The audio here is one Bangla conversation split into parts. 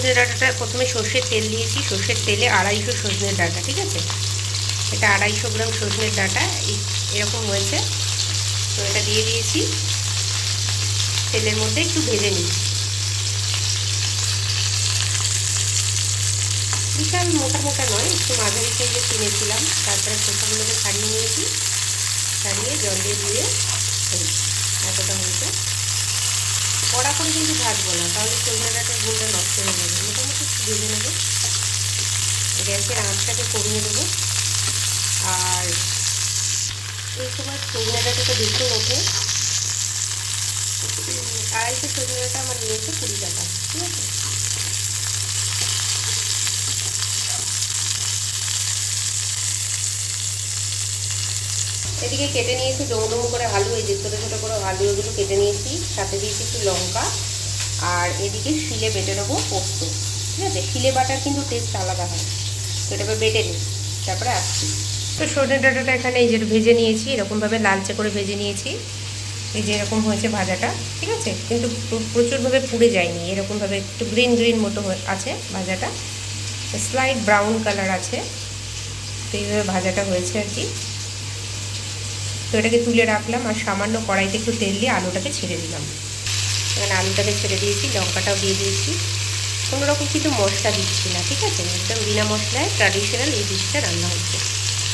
সজনে ডাঁটাটা প্রথমে সর্ষের তেল দিয়েছি। সর্ষের তেলে আড়াইশো সজনের ডাঁটা, ঠিক আছে? এটা আড়াইশো গ্রাম সজনের ডাঁটা এরকম হয়েছে। তো এটা দিয়ে দিয়েছি। তেলের মধ্যে একটু ভেজে নিই। বিশাল মোটা মোটা নয়, একটু মাঝারি সাইজে কিনেছিলাম তারপরে খোসাগুলোকে ছাড়িয়ে নিয়েছি। ছাড়িয়ে জল দিয়ে এই এতটা হয়েছে। করে কিন্তু ভাজবো না, তাহলে সজনে ডাঁটার গুঁড়টা নষ্ট হয়ে যাবে। মোটামুটি একটু ভেজে নেব। গ্যাসের আঁচটাকে কমিয়ে দেবো। আর এই সময় সজনে ডাঁটাটা বেশি ওঠে। আড়াইশো সজনে আমার নিয়েছে কুড়ি টাকা, ঠিক আছে? এদিকে কেটে নিয়েছি ডুমো ডুমো করে আলু, এই যে ছোটো ছোটো করে আলু এগুলো কেটে নিয়েছি। সাথে দিয়েছি একটু লঙ্কা। আর এদিকে শিলে বেটে নেব পোস্ত। ঠিক আছে? শিলে বাটার কিন্তু টেস্ট আলাদা হয়। তো এটাকে বেটে নিই। তারপরে আসছি। তো সজনে ডাঁটাটা এখানে এই যে ভেজে নিয়েছি। এরকমভাবে লালচে করে ভেজে নিয়েছি। এই যে এরকম হয়েছে ভাজাটা। ঠিক আছে? কিন্তু প্রচুরভাবে পুড়ে যায়নি। এরকমভাবে একটু গ্রিন গ্রিন মতো আছে ভাজাটা। স্লাইড ব্রাউন কালার আছে। তো এইভাবে ভাজাটা হয়েছে আর কি। তো এটাকে তুলে রাখলাম আর সামান্য কড়াইতে একটু তেল দিয়ে আলুটাকে ছেড়ে দিলাম। এখানে আলুটাকে ছেড়ে দিয়েছি, লঙ্কাটাও দিয়ে দিয়েছি। কোনো রকম কিন্তু মশলা দিচ্ছি না, ঠিক আছে? একদম বিনা মশলায় ট্র্যাডিশনাল এই ডিশটা রান্না হচ্ছে।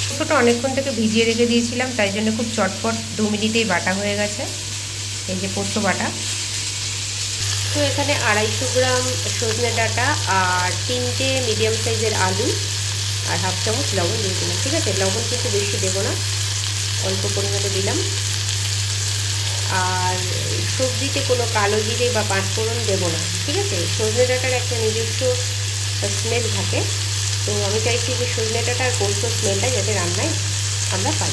পোস্তটা অনেকক্ষণ থেকে ভিজিয়ে রেখে দিয়েছিলাম, তাই জন্য খুব চটপট দু মিনিটেই বাটা হয়ে গেছে, এই যে পোস্ত বাটা। তো এখানে আড়াইশো গ্রাম সজনে ডাঁটা আর তিনটে মিডিয়াম সাইজের আলু আর হাফ চামচ লবণ দিয়ে দিলাম, ঠিক আছে? লবণ কিন্তু বেশি দেবো না। অল্প পরিমাণে দিলাম। আর সবজিতে কোনো কালো জিরে বা পাঁচফোড়ন দেবো না, ঠিক আছে? সজনে ডাঁটার একটা নিজস্ব স্মেল থাকে। তো আমি চাইছি যে সজনে ডাঁটা আর স্মেলটা যাতে রান্নায় আমরা পাই।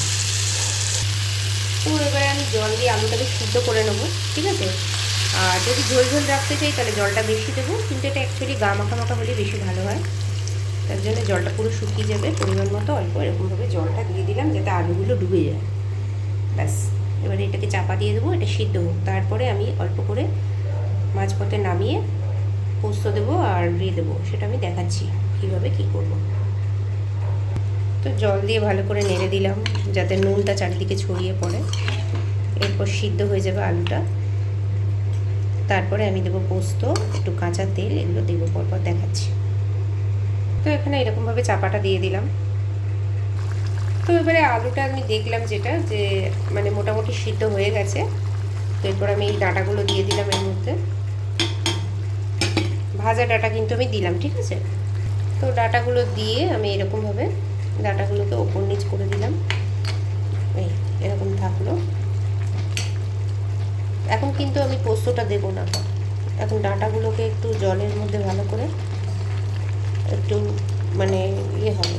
তো এবারে আমি জল দিয়ে আলুটাকে সিদ্ধ করে নেব, ঠিক আছে? আর যদি ঝোল ঝোল রাখতে চাই তাহলে জলটা বেশি দেবো, কিন্তু এটা অ্যাকচুয়ালি গা মাখা মাখা হলে বেশি ভালো হয়। তার জন্য জলটা পুরো শুকিয়ে যাবে, পরিমাণ মতো অল্প এরকমভাবে জলটা দিয়ে দিলাম যাতে আলুগুলো ডুবে যায়। ব্যাস, এবারে এটাকে চাপা দিয়ে দেবো, এটা সিদ্ধ হোক। তারপরে আমি অল্প করে মাঝপথে নামিয়ে পোস্ত দেবো আর দিয়ে দেবো, সেটা আমি দেখাচ্ছি কীভাবে কী করব। তো জল দিয়ে ভালো করে নেড়ে দিলাম, যাতে নুনটা চারিদিকে ছড়িয়ে পড়ে। এরপর সিদ্ধ হয়ে যাবে আলুটা। তারপরে আমি দেবো পোস্ত, একটু কাঁচা তেল, এগুলো দেবো, পরপর দেখাচ্ছি। তো এখানে এরকমভাবে চাপাটা দিয়ে দিলাম। তো এবারে আলুটা আমি দেখলাম যেটা, যে মানে মোটামুটি সিদ্ধ হয়ে গেছে। তো এরপর আমি এই ডাঁটাগুলো দিয়ে দিলাম এর মধ্যে। ভাজা ডাঁটা কিন্তু আমি দিলাম, ঠিক আছে? তো ডাঁটাগুলো দিয়ে আমি এরকমভাবে ডাঁটাগুলোকে ওপর নিচ করে দিলাম। এই এরকম থাকল। এখন কিন্তু আমি পোস্তটা দেবো না। এখন ডাঁটাগুলোকে একটু জলের মধ্যে ভালো করে একটু মানে ইয়ে হবে,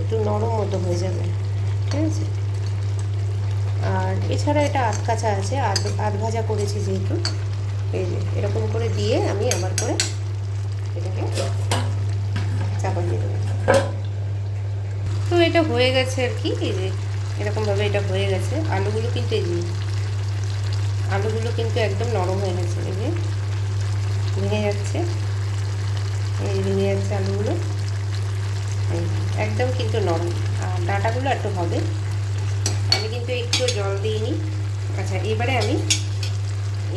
একটু নরম মতো হয়ে যাবে, ঠিক আছে? আর এছাড়া এটা আধ কাঁচা আছে আধ আধ ভাজা করেছি যেহেতু, এই যে এরকম করে দিয়ে আমি আবার করে এটাকে চাপা দিয়ে দেবো। তো এটা হয়ে গেছে আর কি, এই যে এরকমভাবে এটা হয়ে গেছে। আলুগুলো কিন্তু এই যে, আলুগুলো কিন্তু একদম নরম হয়ে গেছে, এই যে ভেঙে যাচ্ছে। এই যাচ্ছে আলুগুলো একদম কিন্তু নরম। আর ডাঁটাগুলো একটু হবে। আমি কিন্তু একটু জল দিইনি। আচ্ছা এবারে আমি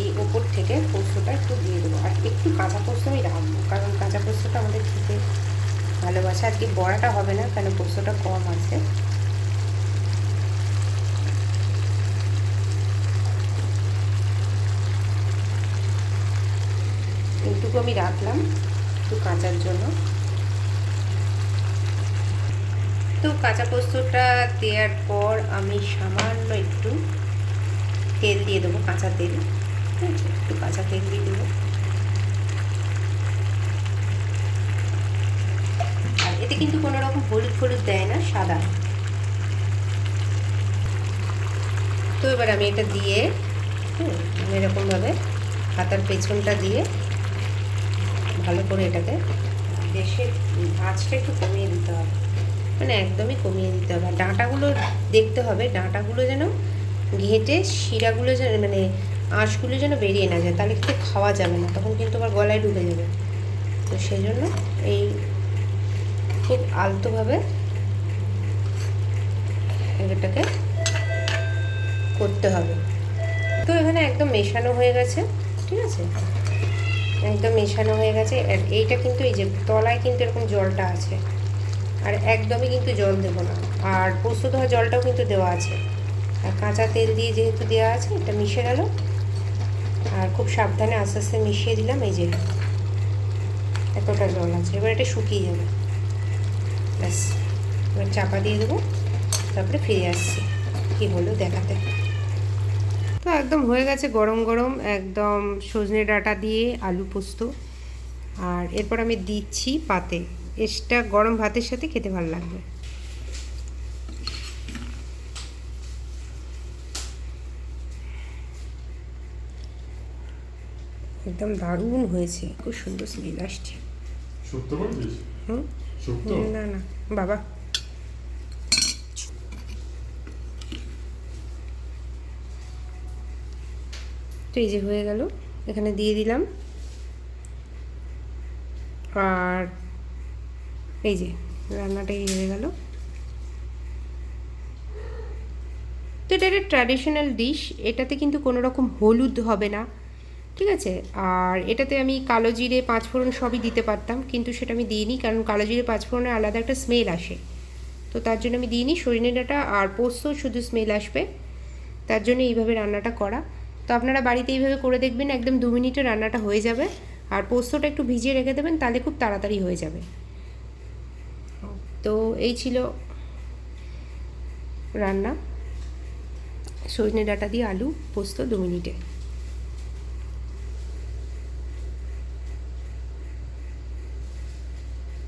এই ওপর থেকে পোস্তটা একটু দিয়ে দেবো। আর একটু কাঁচা পোস্ত আমি রাখব, কারণ কাঁচা পোস্তটা আমাদের খেতে ভালোবাসে। আজকে বড়াটা হবে না কারণ পোস্তটা কম আছে। এইটুকু আমি রাখলাম। একটু কাঁচার জন্য। তো কাঁচা পোস্তটা দেওয়ার পর আমি সামান্য একটু তেল দিয়ে দেবো, কাঁচা তেল। একটু কাঁচা তেল দিয়ে দেবো। আর এতে কিন্তু কোনো রকম হলুদ ফলুদ দেয় না, সাদা। তো এবার আমি এটা দিয়ে এরকমভাবে হাতার পেছনটা দিয়ে ভালো করে এটাকে দেশে আঁচটা একটু কমিয়ে দিতে হবে। মানে একদমই কমিয়ে দিতে হবে। ডাঁটাগুলো দেখতে হবে, ডাঁটাগুলো যেন ঘেঁটে শিরাগুলো যেন মানে আঁশগুলো যেন বেরিয়ে না যায়, তাহলে কিন্তু খাওয়া যাবে না, তখন কিন্তু আবার গলায় ঢুকে যাবে। তো সেই জন্য এই খুব আলতোভাবে এটাকে করতে হবে। তো এখানে একদম মেশানো হয়ে গেছে, ঠিক আছে? একদম মেশানো হয়ে গেছে। আর এইটা কিন্তু এই যে তলায় কিন্তু এরকম জলটা আছে। আর একদমই কিন্তু জল দেবো না। আর পোস্ত ধোয়া জলটাও কিন্তু দেওয়া আছে। আর কাঁচা তেল দিয়ে যেহেতু দেওয়া আছে, এটা মিশে গেল। আর খুব সাবধানে আস্তে আস্তে মিশিয়ে দিলাম, এই যে এতটা জল আছে। এবার এটা শুকিয়ে যাবে। ব্যাস, এবার চাপা দিয়ে দেবো। তারপরে ফিরে আসছি। কী হলো দেখাতে। তো একদম হয়ে গেছে গরম গরম একদম সজনে ডাঁটা দিয়ে আলু পোস্ত। আর এরপর আমি দিচ্ছি পাতে। এসটা গরম ভাতের সাথে খেতে ভালো লাগবে। একদম দারুণ হয়েছে। খুব সুন্দর স্মেল আসছে। হুম? না না। বাবা। তো এই যে হয়ে গেল, এখানে দিয়ে দিলাম। আর এই যে রান্নাটা এই হয়ে গেল। তো এটা একটা ট্র্যাডিশনাল ডিশ এটাতে কিন্তু কোনো রকম হলুদ হবে না, ঠিক আছে? আর এটাতে আমি কালো জিরে, পাঁচফোড়ন সবই দিতে পারতাম, কিন্তু সেটা আমি দিইনি, কারণ কালো জিরে, পাঁচফোড়নের আলাদা একটা স্মেল আসে। তো তার জন্য আমি দিইনি সজনে ডাঁটা আর পোস্ত, শুধু স্মেল আসবে। তার জন্য এইভাবে রান্নাটা করা। তো আপনারা বাড়িতে এইভাবে করে দেখবেন, একদম দু মিনিটে রান্নাটা হয়ে যাবে। আর পোস্তটা একটু ভিজিয়ে রেখে দেবেন, তাহলে খুব তাড়াতাড়ি হয়ে যাবে। তো এই ছিল রান্না। সজনে ডাটা দিয়ে আলু, পোস্ত দু মিনিটে।